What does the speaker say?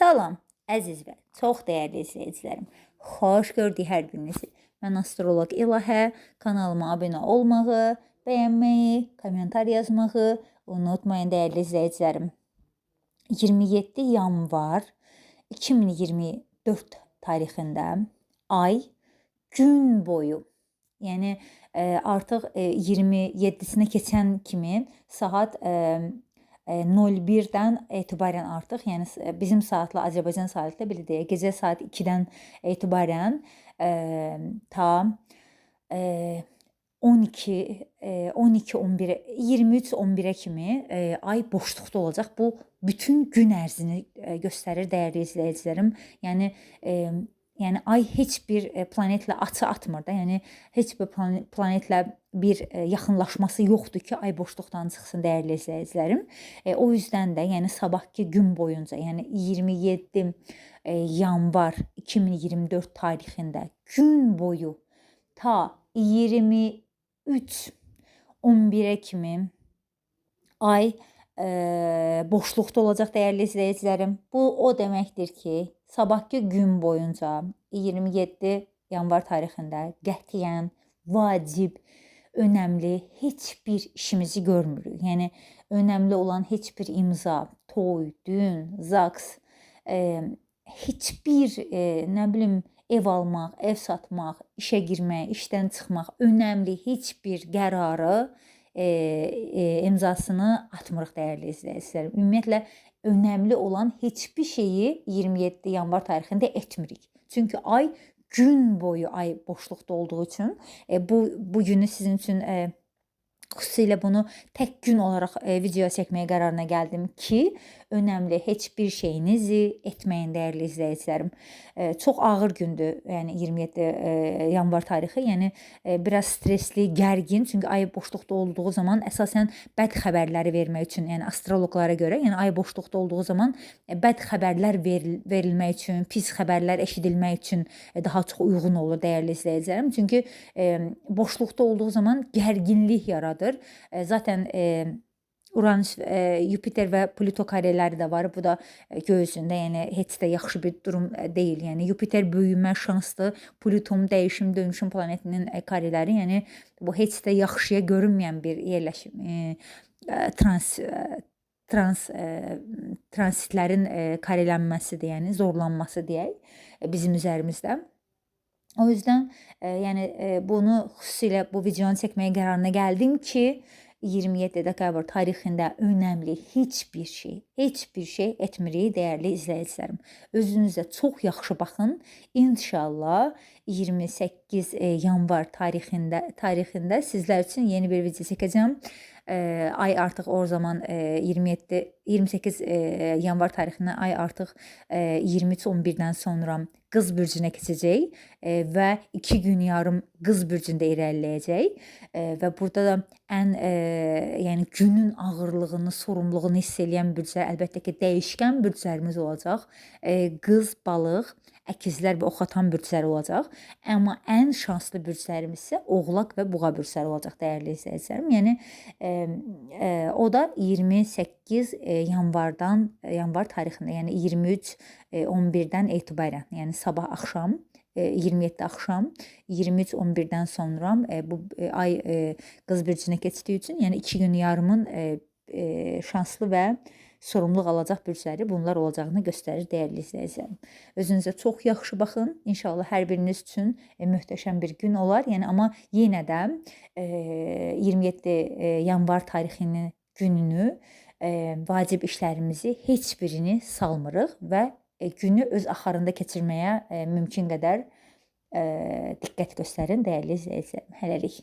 Salam, əziz və çox dəyərli izləyicilərim. Xoş gördük hər birinizi. Mən astroloq İlahə. Kanalıma abunə olmağı, bəyənməyi, kommentar yazmağı unutmayın dəyərli izləyicilərim. 27 yanvar 2024 tarixində ay gün boyu, yəni ə, artıq ə, 27-sinə keçən kimi saat ə, 01-dən etibarən artıq, yəni bizim saatla Azərbaycan saatı belə deyək, gecə saat 2-dən etibarən ə, ta ə, 12 12 11 23 11-ə kimi ay boşluqda olacaq. Bu bütün gün ərzini göstərir dəyərli izləyicilərim. Yəni Yəni ay heç bir e, planetlə açı atmır da. Yəni heç bir planetlə bir e, yaxınlaşması yoxdur ki, ay boşluqdan çıxsın dəyərli izləyicilərim. E, o yüzdən də yəni sabahki gün boyunca, yəni 27 e, yanvar 2024 tarixində gün boyu ta 23 11-ə kimi ay e, boşluqda olacaq dəyərli izləyicilərim. Bu o deməkdir ki, sabahki gün boyunca 27 yanvar tarixində qətiyyən vacib, önəmli heç bir işimizi görmürük. Yəni önəmli olan heç bir imza, toy, düyün, zaks, e, heç bir e, nə bilim ev almaq, ev satmaq, işə girmək, işdən çıxmaq önəmli heç bir qərarı e, e, imzasını atmırıq dəyərli izləyicilər. Ümumiyyətlə önəmli olan heç bir şeyi 27 yanvar tarixində etmirik. Çünki ay gün boyu ay boşluqda olduğu üçün e, bu bu günü sizin üçün e, xüsusilə bunu tək gün olaraq e, video çəkməyə qərarına gəldim ki, önəmli heç bir şeyinizi etməyin dəyərli izləyicilərim. E, çox ağır gündür, yəni 27 e, yanvar tarixi. Yəni e, biraz stressli, gərgin, çünki ay boşluqda olduğu zaman əsasən bəd xəbərləri vermək üçün, yəni astroloqlara görə, yəni ay boşluqda olduğu zaman bəd xəbərlər veril verilmək üçün, pis xəbərlər eşidilmək üçün daha çox uyğun olur dəyərli izləyicilərim. Çünki boşluqda olduğu zaman gərginlik yaradır. Zaten Uranüs, e, Yupiter və Pluto kareləri də var. Bu da e, göy üzündə, yəni heç də yaxşı bir durum e, deyil. Yəni Yupiter böyümə şanslı, Pluton dəyişim, dönüşüm planetinin e, kareləri, yəni bu heç də yaxşıya görünməyən bir yerləşim, e, trans e, trans e, transitlərin e, karelənməsidir, yəni zorlanması deyək bizim üzərimizdə. O yüzdən e, yəni e, bunu xüsusilə bu videonu çəkməyə qərarına gəldim ki, 27 dekabr tarixində önəmli heç bir şey, heç bir şey etmirik dəyərli izləyicilərim. Özünüzə çox yaxşı baxın. İnşallah 28 e, yanvar tarixində tarixində sizlər üçün yeni bir video çəkəcəm. E, ay artıq o zaman e, 27 28 e, yanvar tarixindən ay artıq e, 23-11-dən sonra Qız bürcünə keçəcək və 2 gün yarım Qız bürcündə irəliləyəcək və burada da ən yəni günün ağırlığını, sorumluluğunu hiss edən bürclər əlbəttə ki, dəyişkən bürclərimiz olacaq. Qız, balıq, əkizlər və oxatan bürcləri olacaq. Amma ən şanslı bürclərimiz isə Oğlaq və Buğa bürcləri olacaq dəyərli izləyicilərim. Yəni e, e, o da 28 e, yanvardan yanvar tarixində, yəni 23 e, 11-dən etibarən, yəni sabah axşam 27 axşam 23 11-dən sonra e, bu e, ay e, qız bürcünə keçdiyi üçün, yəni 2 gün yarımın e, e, şanslı və sorumluluq alacaq bürcləri bunlar olacağını göstərir dəyərli izləyicilərim. Özünüzə çox yaxşı baxın. İnşallah hər biriniz üçün e, möhtəşəm bir gün olar. Yəni amma yenə də e, 27 e, yanvar tarixinin gününü e, vacib işlərimizi heç birini salmırıq və e, günü öz axarında keçirməyə e, mümkün qədər e, diqqət göstərin dəyərli izləyicilərim. Hələlik.